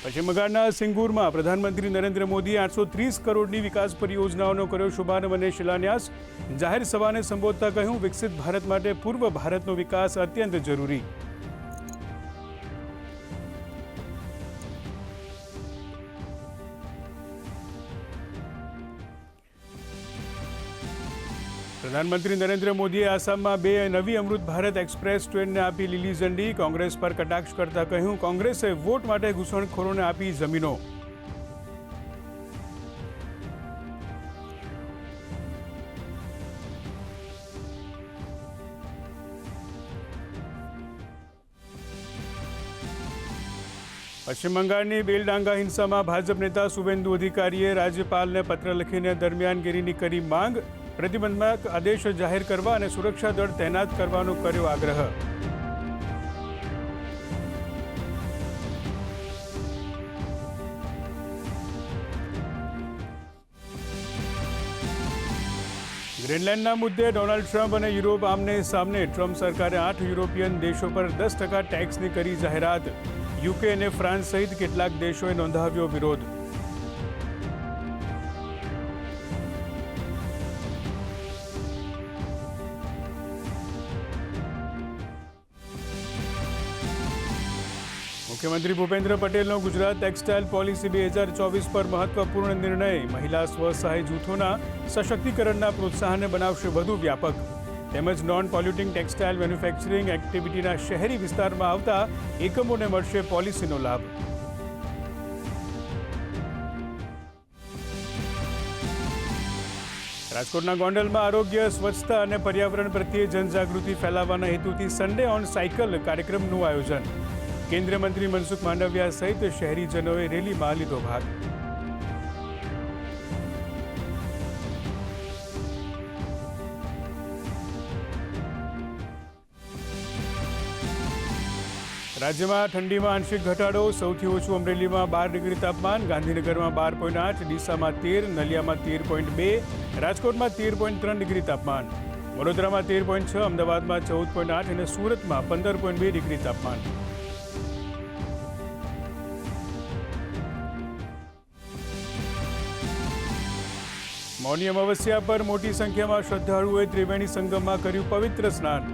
પશ્ચિમ બંગાળના સિંગુરમાં પ્રધાનમંત્રી નરેન્દ્ર મોદીએ આઠસો ત્રીસ કરોડની વિકાસ પરિયોજનાઓનો કર્યો શુભારંભ અને શિલાન્યાસ. જાહેર સભાને સંબોધતા કહ્યું, વિકસિત ભારત માટે પૂર્વ ભારતનો વિકાસ અત્યંત જરૂરી. પ્રધાનમંત્રી નરેન્દ્ર મોદીએ આસામમાં બે નવી અમૃત ભારત એક્સપ્રેસ ટ્રેનને આપી લીલી ઝંડી કોંગ્રેસ પર કટાક્ષ કરતા કહ્યું કોંગ્રેસે વોટ માટે ઘૂસણખોરોને આપી જમીનો પશ્ચિમ બંગાળની બેલડાંગા હિંસામાં ભાજપ નેતા શુભેન્દુ અધિકારીએ રાજ્યપાલને પત્ર લખીને દરમિયાનગીરીની કરી માંગ પ્રતિબંધક આદેશ જાહેર કરવા અને સુરક્ષા દળ તૈનાત કરવાનો કર્યો આગ્રહ. ગ્રીનલેન્ડના મુદ્દે ડોનાલ્ડ ટ્રમ્પ અને યુરોપ આમને સામને, ટ્રમ્પ સરકારે આઠ યુરોપિયન દેશો પર દસ ટકા ટેક્સની કરી જાહેરાત. યુકે અને ફ્રાન્સ સહિત કેટલાક દેશોએ નોંધાવ્યો વિરોધ. મુખ્યમંત્રી ભૂપેન્દ્ર પટેલનો ગુજરાત ટેક્સટાઇલ પોલિસી બે હજાર ચોવીસ પર મહત્વપૂર્ણ નિર્ણય. મહિલા સ્વસહાય જૂથોના સશક્તિકરણના પ્રોત્સાહનને બનાવશે વધુ વ્યાપક. તેમજ નોન પોલ્યુટિંગ ટેક્સટાઇલ મેન્યુફેક્ચરિંગ એક્ટિવિટીના શહેરી વિસ્તારમાં આવતા એકમોને મળશે પોલિસીનો લાભ. રાજકોટના ગોંડલમાં આરોગ્ય, સ્વચ્છતા અને પર્યાવરણ પ્રત્યે જનજાગૃતિ ફેલાવવાના હેતુથી સન્ડે ઓન સાયકલ કાર્યક્રમનું આયોજન. કેન્દ્રીય મંત્રી મનસુખ માંડવિયા સહિત શહેરીજનોએ રેલીમાં લીધો ભાગ રાજ્યમાં ઠંડીમાં આંશિક ઘટાડો, સૌથી ઓછું અમરેલીમાં બાર ડિગ્રી તાપમાન, ગાંધીનગરમાં બાર પોઈન્ટ આઠ, ડીસામાં તેર, નલિયામાં તેર પોઈન્ટ બે, રાજકોટમાં તેર પોઈન્ટ ત્રણ ડિગ્રી તાપમાન, વડોદરામાં તેર પોઈન્ટ છ, અમદાવાદમાં ચૌદ પોઈન્ટ આઠ અને સુરતમાં પંદર પોઈન્ટ બે ડિગ્રી તાપમાન. મૌની અમાવસ્યા પર મોટી સંખ્યામાં શ્રદ્ધાળુઓએ ત્રિવેણી સંગમમાં કર્યું પવિત્ર સ્નાન.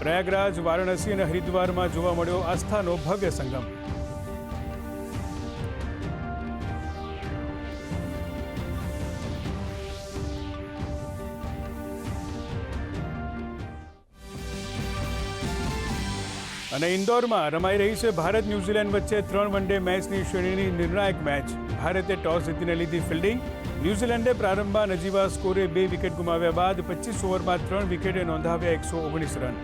પ્રયાગરાજ, વારાણસી અને હરિદ્વારમાં જોવા મળ્યો આસ્થાનો ભવ્ય સંગમ. અને ઇન્દોરમાં રમાઈ રહી છે ભારત ન્યૂઝીલેન્ડ વચ્ચે ત્રણ વન ડે મેચની શ્રેણીની નિર્ણાયક મેચ. ભારતે ટોસ જીતીને લીધી ફિલ્ડિંગ. ન્યૂઝીલેન્ડે પ્રારંભમાં નજીવા સ્કોરે બે વિકેટ ગુમાવ્યા બાદ પચીસ ઓવરમાં ત્રણ વિકેટે નોંધાવ્યા એકસો ઓગણીસ રન.